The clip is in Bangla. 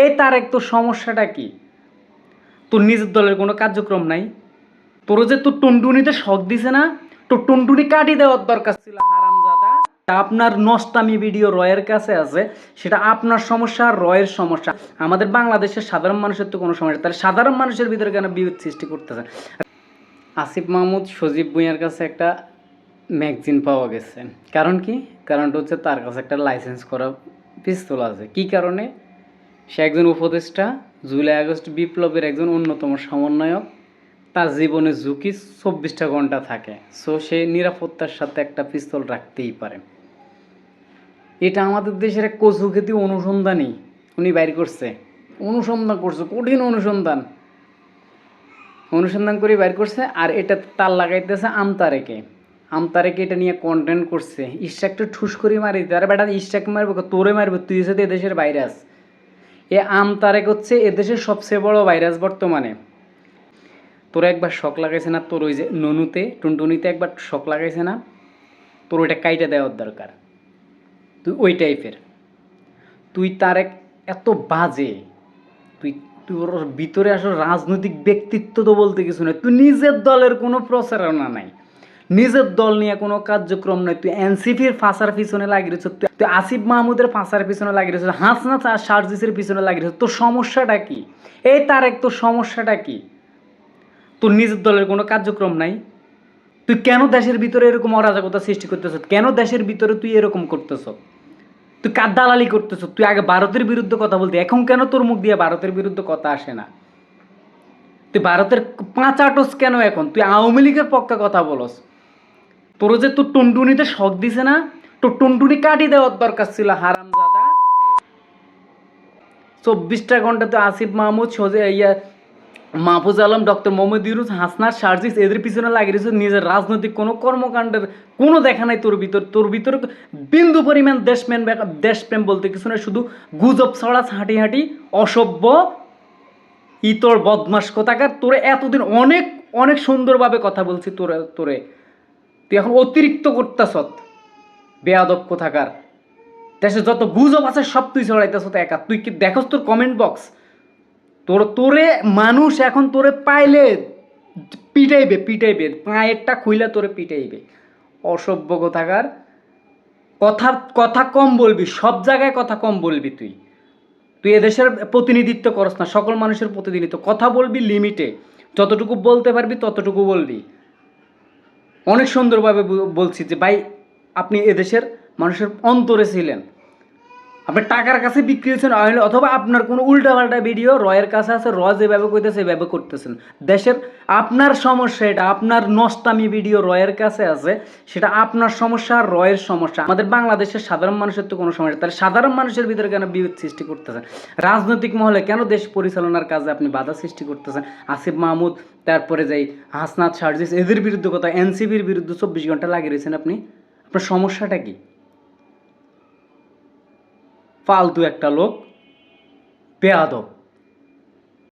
এই তারেক তোর সমস্যাটা কি? তোর নিজের দলের কোনো কার্যক্রম নাই। তোর যে তোর টুনটুনিতে শখ দিছে না, তোর টুনটুনি কাটি দেওয়ার দরকার ছিল আপনার নষ্টামি ভিডিও রয়ের কাছে আছে, সেটা আপনার সমস্যা আর রয়ের সমস্যা। আমাদের বাংলাদেশের সাধারণ মানুষের তো কোনো সমস্যা, তাহলে সাধারণ মানুষের ভিতরে কেন বিভেদ সৃষ্টি করতেছে? আসিফ মাহমুদ, সজীব ভুঁইয়ার কাছে একটা ম্যাগজিন পাওয়া গেছে। কারণ কি? কারণটা হচ্ছে তার কাছে একটা লাইসেন্স করা পিস্তল আছে। কি কারণে? সে একজন উপদেষ্টা, জুলাই আগস্ট বিপ্লবের একজন অন্যতম সমন্বয়ক। তার জীবনে ঝুঁকি চব্বিশটা ঘণ্টা থাকে সো সে নিরাপত্তার সাথে একটা পিস্তল রাখতেই পারে। এটা আমাদের দেশের এক কচুখেতি অনুসন্ধানই। উনি বাইর করছে। অনুসন্ধান করছে, কঠিন অনুসন্ধান। অনুসন্ধান করে বাইর করছে, আর এটা তার লাগাইতেছে আমতারেকে আমতারেকে এটা নিয়ে কন্টেন্ট করছে। ইস্টাকটা ঠুস করে মারি দিতে আরে বেটা ইস্টাক মারবে তোরে মারবে। তুই সাথে এদেশের ভাইরাস এ আমতারেক হচ্ছে এদেশের সবচেয়ে বড় ভাইরাস বর্তমানে। তোর একবার শখ লাগাইছে না? তোর ওই যে ননুতে, টুনটুনিতে একবার শখ লাগাইছে না? তোর ওইটা কাইটা দেওয়ার দরকার। তুই ওই টাইপের। তুই তার এক এত বাজে। তুই ওর ভিতরে আসলে রাজনৈতিক ব্যক্তিত্ব তো বলতে কিছু নেই। তুই নিজের দলের কোনো প্রচারণা নাই। নিজের দল নিয়ে কোনো কার্যক্রম নাই তুই এনসিপির ফাঁসার পিছনে লাগিয়ে রয়েছ। তুই আসিফ মাহমুদের ফাঁসার পিছনে লাগিয়ে রয়েছ। হাসনা সার্জিসের পিছনে লাগিয়ে রয়েছ। তোর সমস্যাটা কি? এই তার এক তোর সমস্যাটা কি? তোর নিজের দলের কোনো কার্যক্রম নাই। তুই কেন দেশের ভিতরে এরকম অরাজকতা সৃষ্টি করতেছ? কেন দেশের ভিতরে তুই এরকম করতেছ? তুই কার দালালি করতেছ? তুই আগে ভারতের বিরুদ্ধে কথা বলতি। এখন কেন তোর মুখ দিয়ে ভারতের বিরুদ্ধে কথা আসে না? তুই ভারতের পাঁচ আটস কেন এখন? তুই আওয়ামী লীগের পক্ষে কথা বলস। তোর যে তোর টুনটুনিতে শখ দিছে না, তোর টুনটুনি কাটি দেওয়ার দরকার ছিল হারাম দাদা চব্বিশটা ঘণ্টা তো আসিফ মাহমুদ, সোজে ইয়া, মাহফুজ আলম, ডক্টর মোহাম্মদ ইউরুস হাসনার সার্জিস, এদের পিছনে লাগিয়ে রেখেছে নিজের রাজনৈতিক কোনো কর্মকাণ্ডের কোনো দেখা নাই তোর ভিতর। তোর ভিতরে বিন্দু পরিমাণ দেশপ্রেম দেশপ্রেম বলতে কিছু না শুধু গুজব ছড়া হাঁটি হাঁটি, অসভ্য, ইতর বদমাস কোথাকার। তোরে এতদিন অনেক অনেক সুন্দরভাবে কথা বলছি তোরে তোরে। তুই এখন অতিরিক্ত করতেছ বেয়াদব কোথাকার। দেশে যত গুজব আছে সব তুই ছড়াইতেছ তো একা। তুই কি দেখোস তোর কমেন্ট বক্স তোর, তোরে মানুষ এখন তোরে পাইলে পিটাইবে পিটাইবে। পায়েরটা খুইলে তোরে পিটাইবে। অসভ্য কোথাকার। কথা কথা কম বলবি, সব জায়গায় কথা কম বলবি তুই। তুই এদেশের প্রতিনিধিত্ব করস না, সকল মানুষের প্রতিনিধিত্ব। কথা বলবি লিমিটে যতটুকু বলতে পারবি ততটুকু বলবি। অনেক সুন্দরভাবে বল- বলছি যে ভাই আপনি এদেশের মানুষের অন্তরে ছিলেন। আপনি টাকার কাছে বিক্রি হয়েছেন অইলে অথবা আপনার কোনো উল্টাপাল্টা ভিডিও রয়ের কাছে আছে র যেভাবে করতেছে সেভাবে করতেছেন। দেশের আপনার সমস্যা এটা, আপনার নষ্টামি ভিডিও রয়ের কাছে আছে, সেটা আপনার সমস্যা আর রয়ের সমস্যা। আমাদের বাংলাদেশের সাধারণ মানুষের তো কোনো সমস্যা, তাহলে সাধারণ মানুষের ভিতরে কেন বিভেদ সৃষ্টি করতেছেন? রাজনৈতিক মহলে কেন দেশ পরিচালনার কাজে আপনি বাধা সৃষ্টি করতেছেন? আসিফ মাহমুদ, তারপরে যাই হাসনাত সার্জিস, এদের বিরুদ্ধে কথা এনসিবির বিরুদ্ধে চব্বিশ ঘণ্টা লাগিয়ে রয়েছেন আপনি। আপনার সমস্যাটা কি? ফালতু একটা লোক বেয়াদব।